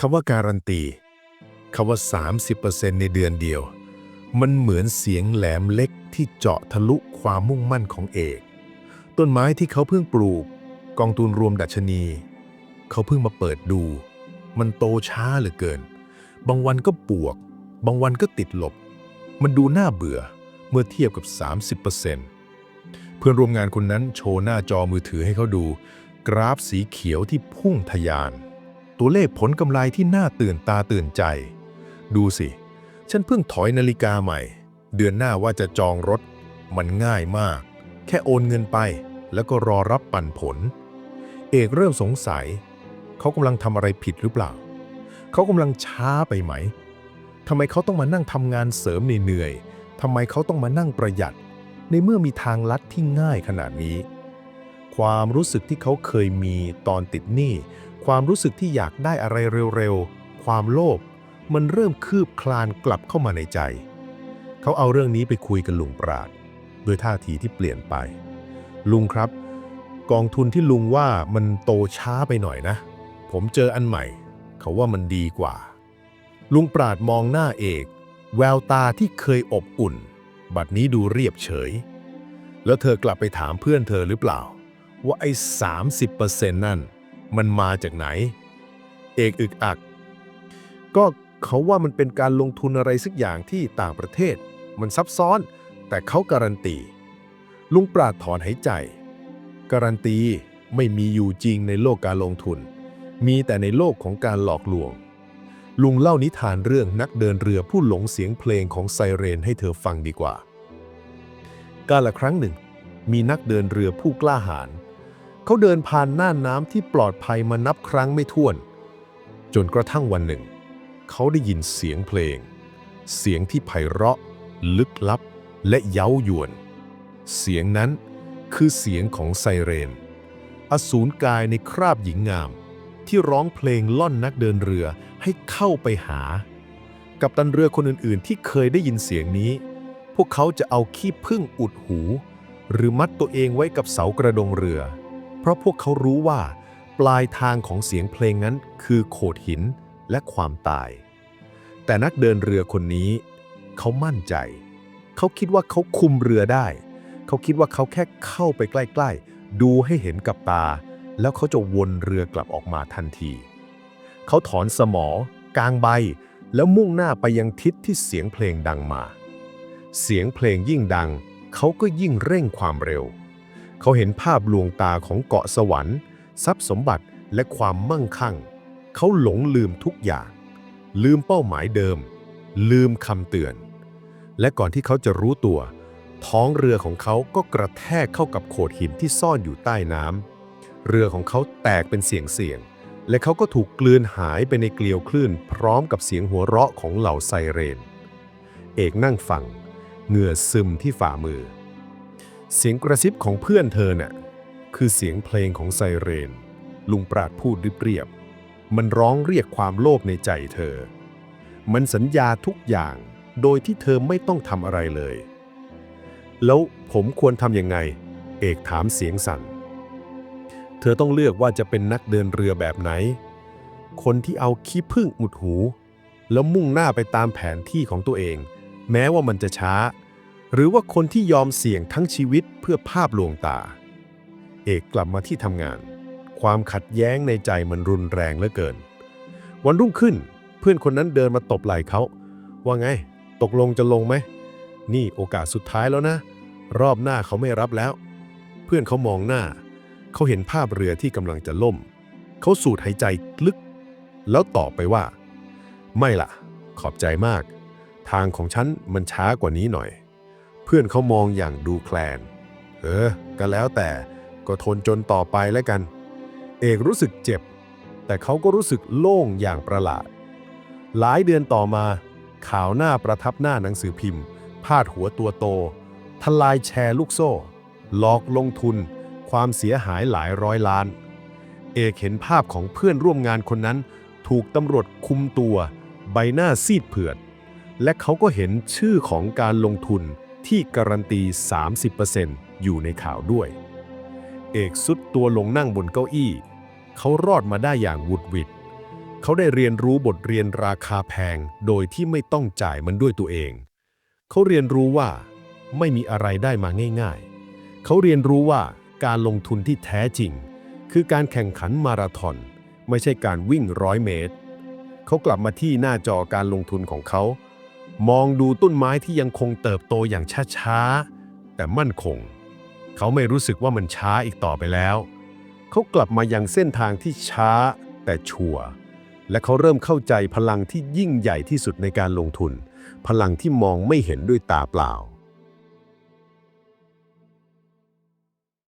คำว่าการันตีคำว่า 30%ในเดือนเดียว มันเหมือนเสียงแหลมเล็กที่เจาะทะลุความมุ่งมั่นของเอก ต้นไม้ที่เขาเพิ่งปลูก กองทุนรวมดัชนี เขาเพิ่งมาเปิดดู มันโตช้าเหลือเกิน บางวันก็บวก บางวันก็ติดลบ มันดูน่าเบื่อเมื่อเทียบกับ 30%เพื่อนร่วมงานคนนั้นโชว์หน้าจอมือถือให้เขาดู กราฟสีเขียวที่พุ่งทะยาน ตัวเลขผลกำไรที่น่าตื่นตาตื่นใจ ดูสิ ฉันเพิ่งถอยนาฬิกาใหม่ เดือนหน้าว่าจะจองรถ มันง่ายมาก แค่โอนเงินไป แล้วก็รอรับปันผล เอกเริ่มสงสัย เขากำลังทำอะไรผิดหรือเปล่า เขากำลังช้าไปไหมทำไมเขาต้องมานั่งทำงานเสริมเหนื่อยทำไมเขาต้องมานั่งประหยัด ในเมื่อมีทางลัดที่ง่ายขนาดนี้ ความรู้สึกที่เขาเคยมีตอนติดหนี้ความรู้สึกที่อยากได้อะไรเร็วๆ ความโลภมันเริ่มคืบคลานกลับเข้ามาในใจ เขาเอาเรื่องนี้ไปคุยกับลุงปราด โดยท่าทีที่เปลี่ยนไป ลุงครับ กองทุนที่ลุงว่ามันโตช้าไปหน่อยนะ ผมเจออันใหม่ เขาว่ามันดีกว่า ลุงปราดมองหน้าเอก แววตาที่เคยอบอุ่น บัดนี้ดูเรียบเฉย แล้วเธอกลับไปถามเพื่อนเธอหรือเปล่า ว่าไอ้30%นั่น มันมาจากไหน เอกอึกอัก ก็เขาว่ามันเป็นการลงทุนอะไรสักอย่างที่ต่างประเทศ มันซับซ้อน แต่เขาการันตี ลุงปราดถอนหายใจ การันตีไม่มีอยู่จริงในโลกการลงทุน มีแต่ในโลกของการหลอกลวง ลุงเล่านิทานเรื่องนักเดินเรือผู้หลงเสียงเพลงของไซเรนให้เธอฟังดีกว่า กาละครั้งหนึ่ง มีนักเดินเรือผู้กล้าหาญ เขาเดินผ่านน่านน้ำที่ปลอดภัยมานับครั้งไม่ถ้วน จนกระทั่งวันหนึ่ง เขาได้ยินเสียงเพลง เสียงที่ไพเราะ ลึกลับ และเย้ายวน เสียงนั้นคือเสียงของไซเรน อสูรกายในคราบหญิงงาม ที่ร้องเพลงล่อนนักเดินเรือให้เข้าไปหา กับตันเรือคนอื่นๆ ที่เคยได้ยินเสียงนี้ พวกเขาจะเอาขี้ผึ้งอุดหู หรือมัดตัวเองไว้กับเสากระดงเรือ ราะพวกเขารู้ว่า ปลายทางของเสียงเพลงนั้นคือโขดหินและความตาย แต่นักเดินเรือคนนี้ เขามั่นใจ เขาคิดว่าเขาคุมเรือได้ เขาคิดว่าเขาแค่เข้าไปใกล้ๆ ดูให้เห็นกับตา แล้วเขาจะวนเรือกลับออกมาทันที เขาถอนสมอกางใบ แล้วมุ่งหน้าไปยังทิศที่เสียงเพลงดังมา เสียงเพลงยิ่งดัง เขาก็ยิ่งเร่งความเร็ว เขาเห็นภาพลวงตาของเกาะสวรรค์ ทรัพย์สมบัติและความมั่งคั่ง เขาหลงลืมทุกอย่าง ลืมเป้าหมายเดิม ลืมคำเตือน และก่อนที่เขาจะรู้ตัว ท้องเรือของเขาก็กระแทกเข้ากับโขดหินที่ซ่อนอยู่ใต้น้ำเรือของเขาแตกเป็นเสียงเสียงและเขาก็ถูกกลืนหายไปในเกลียวคลื่น พร้อมกับเสียงหัวเราะของเหล่าไซเรน เอกนั่งฟัง เหงื่อซึมที่ฝ่ามือ เสียงกระซิบของเพื่อนเธอน่ะคือเสียงเพลงของไซเรน ลุงปราดพูดเรียบๆมันร้องเรียกความโลภในใจเธอ มันสัญญาทุกอย่างโดยที่เธอไม่ต้องทำอะไรเลย แล้วผมควรทำยังไง เอกถามเสียงสั่น เธอต้องเลือกว่าจะเป็นนักเดินเรือแบบไหน คนที่เอาขี้ผึ้งอุดหู แล้วมุ่งหน้าไปตามแผนที่ของตัวเอง แม้ว่ามันจะช้า หรือว่าคนที่ยอมเสี่ยงทั้งชีวิตเพื่อภาพลวงตา เอกกลับมาที่ทำงาน ความขัดแย้งในใจมันรุนแรงเหลือเกิน วันรุ่งขึ้นเพื่อนคนนั้นเดินมาตบไหล่เขา ว่าไง ตกลงจะลงไหม นี่โอกาสสุดท้ายแล้วนะ รอบหน้าเขาไม่รับแล้ว เพื่อนเขามองหน้า เขาเห็นภาพเรือที่กำลังจะล่ม เขาสูดหายใจลึก แล้วตอบไปว่า ไม่ล่ะ ขอบใจมาก ทางของฉันมันช้ากว่านี้หน่อย เพื่อนเขามองอย่างดูแคลน เออ ก็แล้วแต่ก็ทนจนต่อไปแล้วกัน เอกรู้สึกเจ็บ แต่เขาก็รู้สึกโล่งอย่างประหลาด หลายเดือนต่อมา ข่าวหน้าประทับหน้าหนังสือพิมพ์ พาดหัวตัวโต ทลายแชร์ลูกโซ่ หลอกลงทุน ความเสียหายหลายร้อยล้าน เอกเห็นภาพของเพื่อนร่วมงานคนนั้น ถูกตำรวจคุมตัว ใบหน้าซีดเผือด และเขาก็เห็นชื่อของการลงทุน ที่การันตี 30%อยู่ในข่าวด้วย เอกสุดตัวลงนั่งบนเก้าอี้ เขารอดมาได้อย่างวุดวิดเขาได้เรียนรู้บทเรียนราคาแพงโดยที่ไม่ต้องจ่ายมันด้วยตัวเอง เขาเรียนรู้ว่าไม่มีอะไรได้มาง่ายๆ เขาเรียนรู้ว่าการลงทุนที่แท้จริง คือการแข่งขันมาราธอน ไม่ใช่การวิ่งร้อยเมตร เขากลับมาที่หน้าจอการลงทุนของเขา มองดูต้นไม้ที่ยังคงเติบโตอย่างช้าๆ แต่มั่นคง เขาไม่รู้สึกว่ามันช้าอีกต่อไปแล้ว เขากลับมายังเส้นทางที่ช้าแต่ชัวร์และเขาเริ่มเข้าใจพลังที่ยิ่งใหญ่ที่สุดในการลงทุน พลังที่มองไม่เห็นด้วยตาเปล่า